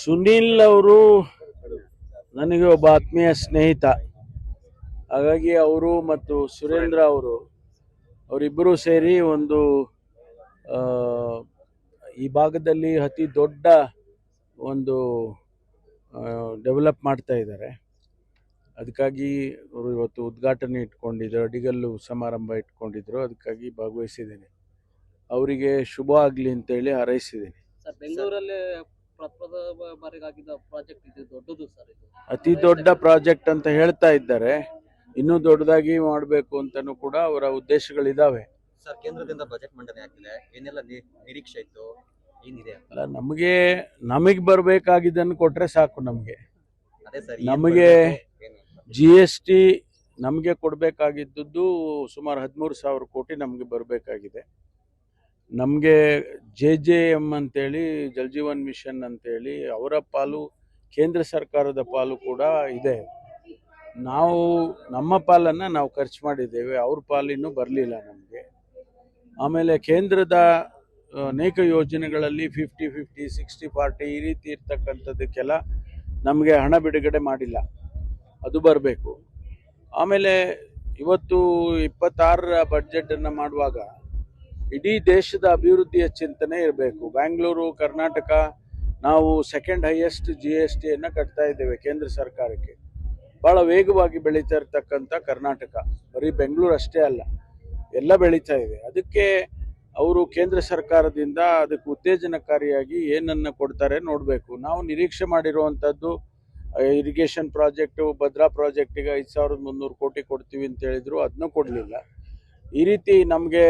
ಸುನಿಲ್ ಅವರು ನನಗೆ ಒಬ್ಬ ಆತ್ಮೀಯ ಸ್ನೇಹಿತ. ಹಾಗಾಗಿ ಅವರು ಮತ್ತು ಸುರೇಂದ್ರ ಅವರು, ಅವರಿಬ್ಬರೂ ಸೇರಿ ಒಂದು ಈ ಭಾಗದಲ್ಲಿ ಅತಿ ದೊಡ್ಡ ಒಂದು ಡೆವಲಪ್ ಮಾಡ್ತಾ ಇದ್ದಾರೆ. ಅದಕ್ಕಾಗಿ ಅವರು ಇವತ್ತು ಉದ್ಘಾಟನೆ ಇಟ್ಕೊಂಡಿದ್ರು, ಅಡಿಗಲ್ಲು ಸಮಾರಂಭ ಇಟ್ಕೊಂಡಿದ್ರು. ಅದಕ್ಕಾಗಿ ಭಾಗವಹಿಸಿದ್ದೀನಿ. ಅವರಿಗೆ ಶುಭ ಆಗಲಿ ಅಂತೇಳಿ ಹಾರೈಸಿದ್ದೀನಿ. ಬೆಂಗಳೂರಲ್ಲಿ ಪ್ರಪ್ರಥಮ ಬಾರಿಗಾಗಿದ್ದ ಪ್ರಾಜೆಕ್ಟ್ ಇದು ದೊಡ್ಡದು ಸರ್ ಇದು. ಅತಿ ದೊಡ್ಡ ಪ್ರಾಜೆಕ್ಟ್ ಅಂತ ಹೇಳ್ತಾ ಇದ್ದಾರೆ. ಇನ್ನೂ ದೊಡ್ಡದಾಗಿ ಮಾಡಬೇಕು ಅಂತಲೂ ಕೂಡ ಅವರ ಉದ್ದೇಶಗಳಿದ್ದಾವೆ ಸರ್ ಕೇಂದ್ರದಿಂದ ಬಜೆಟ್ ಮಂಡನೆ ಆಗಿದೆ ಏನೆಲ್ಲ ನಿ- ನಿರೀಕ್ಷೆ ಇತ್ತು? ಏನಿದೆ? ಅಂತ ಅಲ್ಲ ನಮಗೆ ನಮಗೆ ಬರಬೇಕಾಗಿದ್ದನ್ನು ಕೊಟ್ಟರೆ ಸಾಕು ನಮಗೆ. ಅದೇ ಸರ್ ನಮಗೆ ಜಿ ಎಸ್ ಟಿ ನಮಗೆ ಕೊಡಬೇಕಾಗಿದ್ದದ್ದು ಸುಮಾರು ಹದಿಮೂರು ಸಾವಿರ ಕೋಟಿ ನಮಗೆ ಬರಬೇಕಾಗಿದೆ. ನಮಗೆ ಜೆ ಜೆ ಎಂ ಅಂತೇಳಿ, ಜಲ್ ಜೀವನ್ ಮಿಷನ್ ಅಂತೇಳಿ ಅವರ ಪಾಲು, ಕೇಂದ್ರ ಸರ್ಕಾರದ ಪಾಲು ಕೂಡ ಇದೆ. ನಾವು, ನಮ್ಮ ಪಾಲನ್ನು ನಾವು ಖರ್ಚು ಮಾಡಿದ್ದೇವೆ. ಅವ್ರ ಪಾಲಿನೂ ಬರಲಿಲ್ಲ ನಮಗೆ. ಆಮೇಲೆ ಕೇಂದ್ರದ ಅನೇಕ ಯೋಜನೆಗಳಲ್ಲಿ ಫಿಫ್ಟಿ ಫಿಫ್ಟಿ, ಸಿಕ್ಸ್ಟಿ, ಫಾರ್ಟಿ ಈ ರೀತಿ ಇರ್ತಕ್ಕಂಥದ್ದಕ್ಕೆಲ್ಲ ನಮಗೆ ಹಣ ಬಿಡುಗಡೆ ಮಾಡಿಲ್ಲ. ಅದು ಬರಬೇಕು. ಆಮೇಲೆ ಇವತ್ತು ಇಪ್ಪತ್ತಾರರ ಬಡ್ಜೆಟನ್ನು ಮಾಡುವಾಗ ಇಡೀ ದೇಶದ ಅಭಿವೃದ್ಧಿಯ ಚಿಂತನೆ ಇರಬೇಕು. ಬ್ಯಾಂಗ್ಳೂರು, ಕರ್ನಾಟಕ, ನಾವು ಸೆಕೆಂಡ್ ಹೈಯೆಸ್ಟ್ ಜಿ ಎಸ್ ಟಿಯನ್ನು ಕಟ್ತಾ ಇದ್ದೇವೆ ಕೇಂದ್ರ ಸರ್ಕಾರಕ್ಕೆ. ಭಾಳ ವೇಗವಾಗಿ ಬೆಳೀತಾ ಇರ್ತಕ್ಕಂಥ ಕರ್ನಾಟಕ. ಬರೀ ಬೆಂಗಳೂರು ಅಷ್ಟೇ ಅಲ್ಲ, ಎಲ್ಲ ಬೆಳೀತಾ ಇದೆ. ಅದಕ್ಕೆ ಅವರು ಕೇಂದ್ರ ಸರ್ಕಾರದಿಂದ ಅದಕ್ಕೆ ಉತ್ತೇಜನಕಾರಿಯಾಗಿ ಏನನ್ನು ಕೊಡ್ತಾರೆ ನೋಡಬೇಕು. ನಾವು ನಿರೀಕ್ಷೆ ಮಾಡಿರುವಂಥದ್ದು ಇರಿಗೇಷನ್ ಪ್ರಾಜೆಕ್ಟು ಭದ್ರಾ ಪ್ರಾಜೆಕ್ಟಿಗೆ ಐದು ಸಾವಿರದ ಮುನ್ನೂರು ಕೋಟಿ ಕೊಡ್ತೀವಿ ಅಂತ ಹೇಳಿದ್ರು ಅದನ್ನೂ ಕೊಡಲಿಲ್ಲ. ಈ ರೀತಿ ನಮಗೆ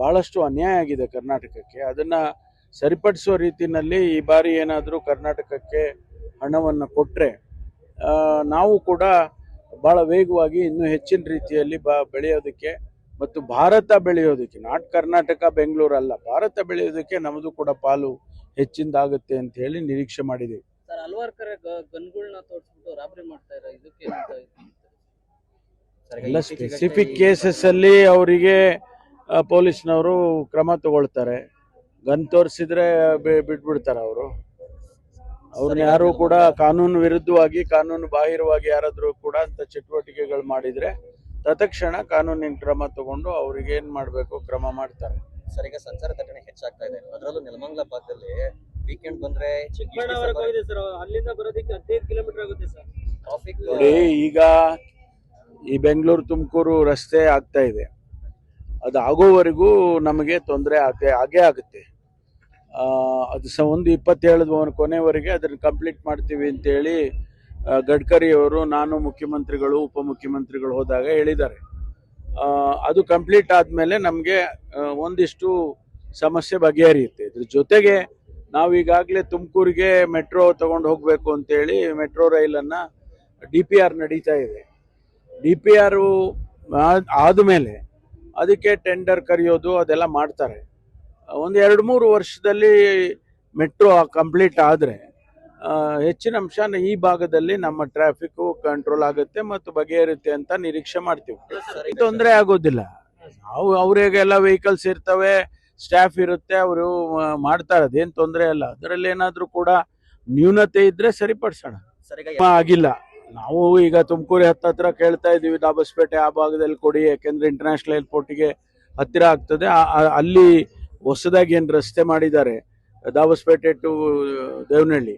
ಬಹಳಷ್ಟು ಅನ್ಯಾಯ ಆಗಿದೆ ಕರ್ನಾಟಕಕ್ಕೆ. ಅದನ್ನು ಸರಿಪಡಿಸುವ ರೀತಿಯಲ್ಲಿ ಈ ಬಾರಿ ಏನಾದರೂ ಕರ್ನಾಟಕಕ್ಕೆ ಹಣವನ್ನು ಕೊಟ್ಟರೆ ನಾವು ಕೂಡ ಭಾಳ ವೇಗವಾಗಿ ಇನ್ನೂ ಹೆಚ್ಚಿನ ರೀತಿಯಲ್ಲಿ ಬ ಬೆಳೆಯೋದಕ್ಕೆ ಮತ್ತು ಭಾರತ ಬೆಳೆಯೋದಕ್ಕೆ ನಾಟ್ ಕರ್ನಾಟಕ ಬೆಂಗಳೂರು ಅಲ್ಲ ಭಾರತ ಬೆಳೆಯೋದಕ್ಕೆ ನಮ್ಮದು ಕೂಡ ಪಾಲು ಹೆಚ್ಚಿಂದಾಗುತ್ತೆ ಅಂತ ಹೇಳಿ ನಿರೀಕ್ಷೆ ಮಾಡಿದ್ದೀವಿ. ಸರ್ ಹಲವಾರು ಕಡೆ ಗನ್ಗಳನ್ನ ತೋರಿಸ್ಬಿಟ್ಟು ರಾಬರಿ ಮಾಡ್ತಾ ಇರೋ ಇದಕ್ಕೆ ಎಲ್ಲ ಸ್ಪೆಸಿಫಿಕ್ ಕೇಸಸ್ ಅಲ್ಲಿ ಅವರಿಗೆ ಪೊಲೀಸ್ನವರು ಕ್ರಮ ತಗೊಳ್ತಾರೆ. ಗನ್ ತೋರಿಸಿದ್ರೆ ಬಿಟ್ಬಿಡ್ತಾರೆ ಅವರು. ಅವ್ರನ್ನ ಯಾರು ಕೂಡ ಕಾನೂನು ವಿರುದ್ಧವಾಗಿ ಕಾನೂನು ಬಾಹಿರವಾಗಿ ಯಾರಾದರೂ ಕೂಡ ಅಂತ ಚಟುವಟಿಕೆಗಳು ಮಾಡಿದ್ರೆ ತತ್ಕ್ಷಣ ಕಾನೂನಿನ ಕ್ರಮ ತಗೊಂಡು ಅವ್ರಿಗೆ ಏನ್ ಮಾಡಬೇಕು ಕ್ರಮ ಮಾಡ್ತಾರೆ. ಸರ್ ಈಗ ಸಂಚಾರ ದಟ್ಟಣೆ ಹೆಚ್ಚಾಗ್ತಾ ಇದೆ. ಅದರಲ್ಲೂ ನೆಲಮಂಗಲ ಭಾಗದಲ್ಲಿ ವೀಕೆಂಡ್ ಬಂದ್ರೆ ಸರ್ ಅಲ್ಲಿಂದ ಬರೋದಕ್ಕೆ ಹದಿನೈದು ಕಿಲೋಮೀಟರ್ ಆಗುತ್ತೆ ಸರ್. ಟ್ರಾಫಿಕ್ ನೋಡಿ ಈಗ ಈ ಬೆಂಗಳೂರು ತುಮಕೂರು ರಸ್ತೆ ಆಗ್ತಾ ಇದೆ. ಅದು ಆಗೋವರೆಗೂ ನಮಗೆ ತೊಂದರೆ ಆಗೇ ಆಗೇ ಆಗುತ್ತೆ. ಅದು ಸಹ ಒಂದು ಇಪ್ಪತ್ತೇಳು ಕೊನೆವರೆಗೆ ಅದನ್ನು ಕಂಪ್ಲೀಟ್ ಮಾಡ್ತೀವಿ ಅಂತೇಳಿ ಗಡ್ಕರಿ ಅವರು ನಾನು ಮುಖ್ಯಮಂತ್ರಿಗಳು, ಉಪಮುಖ್ಯಮಂತ್ರಿಗಳು ಹೋದಾಗ ಹೇಳಿದ್ದಾರೆ. ಅದು ಕಂಪ್ಲೀಟ್ ಆದಮೇಲೆ ನಮಗೆ ಒಂದಿಷ್ಟು ಸಮಸ್ಯೆ ಬಗೆಹರಿಯುತ್ತೆ. ಇದ್ರ ಜೊತೆಗೆ ನಾವು ಈಗಾಗಲೇ ತುಮಕೂರಿಗೆ ಮೆಟ್ರೋ ತಗೊಂಡು ಹೋಗಬೇಕು ಅಂತೇಳಿ ಮೆಟ್ರೋ ರೈಲನ್ನು ಡಿ ಪಿ ಆರ್ ನಡೀತಾ ಇದೆ. ಡಿ ಪಿ ಆರು ಆದಮೇಲೆ ಅದಕ್ಕೆ ಟೆಂಡರ್ ಕರೆಯೋದು ಅದೆಲ್ಲ ಮಾಡ್ತಾರೆ. ಒಂದು ಎರಡು ಮೂರು ವರ್ಷದಲ್ಲಿ ಮೆಟ್ರೋ ಕಂಪ್ಲೀಟ್ ಆದರೆ ಹೆಚ್ಚಿನ ಅಂಶ ಈ ಭಾಗದಲ್ಲಿ ನಮ್ಮ ಟ್ರಾಫಿಕ್ಕು ಕಂಟ್ರೋಲ್ ಆಗುತ್ತೆ ಮತ್ತು ಬಗೆಹರುತ್ತೆ ಅಂತ ನಿರೀಕ್ಷೆ ಮಾಡ್ತೀವಿ. ತೊಂದರೆ ಆಗೋದಿಲ್ಲ. ನಾವು ಅವರಿಗೆಲ್ಲ ವೆಹಿಕಲ್ಸ್ ಇರ್ತವೆ ಸ್ಟಾಫ್ ಇರುತ್ತೆ ಅವರು ಮಾಡ್ತಾರೆ. ಅದೇನು ತೊಂದರೆ ಇಲ್ಲ. ಅದರಲ್ಲಿ ಏನಾದರೂ ಕೂಡ ನ್ಯೂನತೆ ಇದ್ರೆ ಸರಿಪಡಿಸೋಣ. ಸರ್ ಆಗಿಲ್ಲ. ನಾವು ಈಗ ತುಮಕೂರು ಹತ್ತತ್ರ ಕೇಳ್ತಾ ಇದ್ದೀವಿ, ದಾಬಸ್ಪೇಟೆ ಆ ಭಾಗದಲ್ಲಿ ಕೊಡಿ, ಯಾಕೆಂದ್ರೆ ಇಂಟರ್ನ್ಯಾಷನಲ್ ಏರ್ಪೋರ್ಟಿಗೆ ಹತ್ತಿರ ಆಗ್ತದೆ. ಅಲ್ಲಿ ಹೊಸದಾಗಿ ಏನು ರಸ್ತೆ ಮಾಡಿದ್ದಾರೆ, ದಾಬಸ್ಪೇಟೆ ಟು ದೇವನಹಳ್ಳಿ.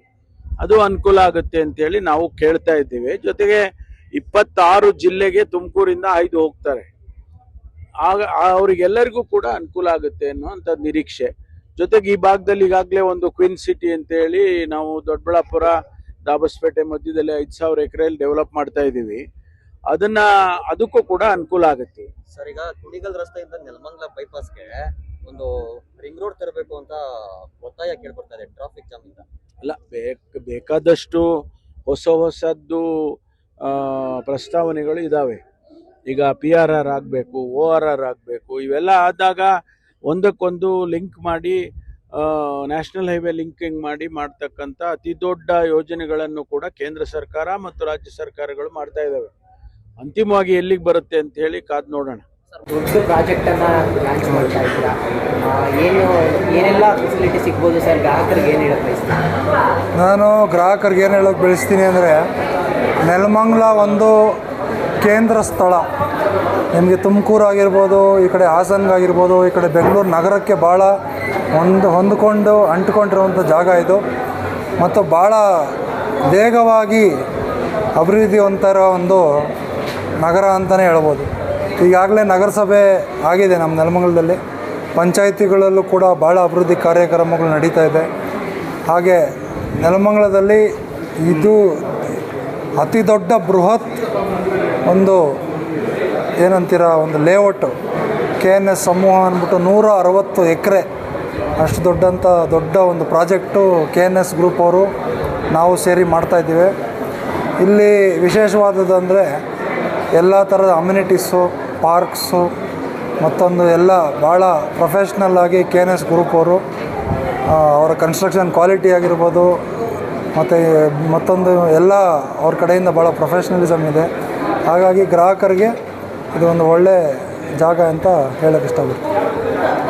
ಅದು ಅನುಕೂಲ ಆಗುತ್ತೆ ಅಂತೇಳಿ ನಾವು ಕೇಳ್ತಾ ಇದ್ದೀವಿ. ಜೊತೆಗೆ ಇಪ್ಪತ್ತಾರು ಜಿಲ್ಲೆಗೆ ತುಮಕೂರಿಂದ ಐದು ಹೋಗ್ತಾರೆ. ಆಗ ಅವರಿಗೆಲ್ಲರಿಗೂ ಕೂಡ ಅನುಕೂಲ ಆಗುತ್ತೆ ಅನ್ನುವಂಥ ನಿರೀಕ್ಷೆ. ಜೊತೆಗೆ ಈ ಭಾಗದಲ್ಲಿ ಈಗಾಗಲೇ ಒಂದು ಕ್ವಿನ್ ಸಿಟಿ ಅಂತೇಳಿ ನಾವು ದೊಡ್ಡಬಳ್ಳಾಪುರ ದಾಬಸ್ಪೇಟೆ ಮಧ್ಯದಲ್ಲಿ ಐದು ಸಾವಿರ ಎಕರೆಯಲ್ಲಿ ಡೆವಲಪ್ ಮಾಡ್ತಾ ಇದ್ದೀವಿ. ಅದನ್ನ ಅದಕ್ಕೂ ಕೂಡ ಅನುಕೂಲ ಆಗುತ್ತೆ. ಸರ್ ಈಗ ಕುಣಿಗಲ್ ರಸ್ತೆಯಿಂದ ನೆಲಮಂಗಲ ಬೈಪಾಸ್ಗೆ ಒಂದು ರಿಂಗ್ ರೋಡ್ ತರಬೇಕು ಅಂತ ಒತ್ತಾಯ ಕೇಳ್ಬರ್ತಾ ಇದೆ ಟ್ರಾಫಿಕ್ ಜಾಮ್ ಇಂದ. ಅಲ್ಲ ಬೇಕ್ ಬೇಕಾದಷ್ಟು ಹೊಸ ಹೊಸದ್ದು ಆ, ಪ್ರಸ್ತಾವನೆಗಳು ಇದಾವೆ. ಈಗ ಪಿ ಆರ್ ಆರ್ ಆಗಬೇಕು ಓ ಆರ್ ಆರ್ ಆಗಬೇಕು ಇವೆಲ್ಲ ಆದಾಗ ಒಂದಕ್ಕೊಂದು ಲಿಂಕ್ ಮಾಡಿ ನ್ಯಾಷನಲ್ ಹೈವೇ ಲಿಂಕಿಂಗ್ ಮಾಡಿ ಮಾಡ್ತಕ್ಕಂಥ ಅತಿ ದೊಡ್ಡ ಯೋಜನೆಗಳನ್ನು ಕೂಡ ಕೇಂದ್ರ ಸರ್ಕಾರ ಮತ್ತು ರಾಜ್ಯ ಸರ್ಕಾರಗಳು ಮಾಡ್ತಾ ಇದ್ದಾವೆ ಅಂತಿಮವಾಗಿ ಎಲ್ಲಿಗೆ ಬರುತ್ತೆ ಅಂತ ಹೇಳಿ ಕಾದು ನೋಡೋಣ. ಪ್ರಾಜೆಕ್ಟನ್ನು ಲಾಂಚ್ ಮಾಡ್ತಾ ಇದ್ದೀರಾ? ಏನು ಏನೆಲ್ಲ ಫೆಸಿಲಿಟಿ ಸಿಗ್ಬೋದು ಸರ್? ಗ್ರಾಹಕರಿಗೆ ಏನು ಹೇಳಕ್ ನಾನು ಗ್ರಾಹಕರಿಗೆ ಏನು ಹೇಳೋಕೆ ಬೆಳೆಸ್ತೀನಿ ಅಂದರೆ ನೆಲಮಂಗ್ಲ ಒಂದು ಕೇಂದ್ರ ಸ್ಥಳ. ನಿಮಗೆ ತುಮಕೂರು ಆಗಿರ್ಬೋದು ಈ ಕಡೆ ಹಾಸನ್ಗಾಗಿರ್ಬೋದು ಈ ಕಡೆ ಬೆಂಗಳೂರು ನಗರಕ್ಕೆ ಭಾಳ ಒಂದು ಹೊಂದಿಕೊಂಡು ಅಂಟುಕೊಂಡಿರುವಂಥ ಜಾಗ ಇದು. ಮತ್ತು ಭಾಳ ವೇಗವಾಗಿ ಅಭಿವೃದ್ಧಿ ಹೊಂದಿರೋ ಒಂದು ನಗರ ಅಂತಲೇ ಹೇಳ್ಬೋದು. ಈಗಾಗಲೇ ನಗರಸಭೆ ಆಗಿದೆ ನಮ್ಮ ನೆಲಮಂಗಲದಲ್ಲಿ. ಪಂಚಾಯಿತಿಗಳಲ್ಲೂ ಕೂಡ ಭಾಳ ಅಭಿವೃದ್ಧಿ ಕಾರ್ಯಕ್ರಮಗಳು ನಡೀತಾ ಇದೆ. ಹಾಗೆ ನೆಲಮಂಗಲದಲ್ಲಿ ಇದು ಅತಿ ದೊಡ್ಡ ಬೃಹತ್ ಒಂದು ಏನಂತೀರ ಒಂದು ಲೇಔಟು ಕೆ ಎನ್ ಎಸ್ ಸಮೂಹ ಅಂದ್ಬಿಟ್ಟು ನೂರ ಅರವತ್ತು ಎಕರೆ ಅಷ್ಟು ದೊಡ್ಡಂಥ ದೊಡ್ಡ ಒಂದು project K N S group ಅವರು ನಾವು ಸೇರಿ ಮಾಡ್ತಾಯಿದ್ದೀವಿ ಇಲ್ಲಿ ವಿಶೇಷವಾದದ್ದು ಎಲ್ಲ ಥರದ ಅಮ್ಯುನಿಟೀಸು, ಪಾರ್ಕ್ಸು, ಮತ್ತೊಂದು ಎಲ್ಲ ಭಾಳ ಪ್ರೊಫೆಷ್ನಲ್ ಆಗಿ ಕೆ ಎನ್ ಎಸ್ ಗ್ರೂಪ್ ಅವರು ಅವರ ಕನ್ಸ್ಟ್ರಕ್ಷನ್ ಕ್ವಾಲಿಟಿ ಆಗಿರ್ಬೋದು, ಮತ್ತು ಮತ್ತೊಂದು ಎಲ್ಲ ಅವ್ರ ಕಡೆಯಿಂದ ಭಾಳ ಪ್ರೊಫೆಷ್ನಲಿಸಮ್ ಇದೆ. ಹಾಗಾಗಿ ಗ್ರಾಹಕರಿಗೆ ಇದು ಒಂದು ಒಳ್ಳೆ ಜಾಗ ಅಂತ ಹೇಳೋಕ್ಕೆ ಇಷ್ಟಪಡ್ತೀನಿ.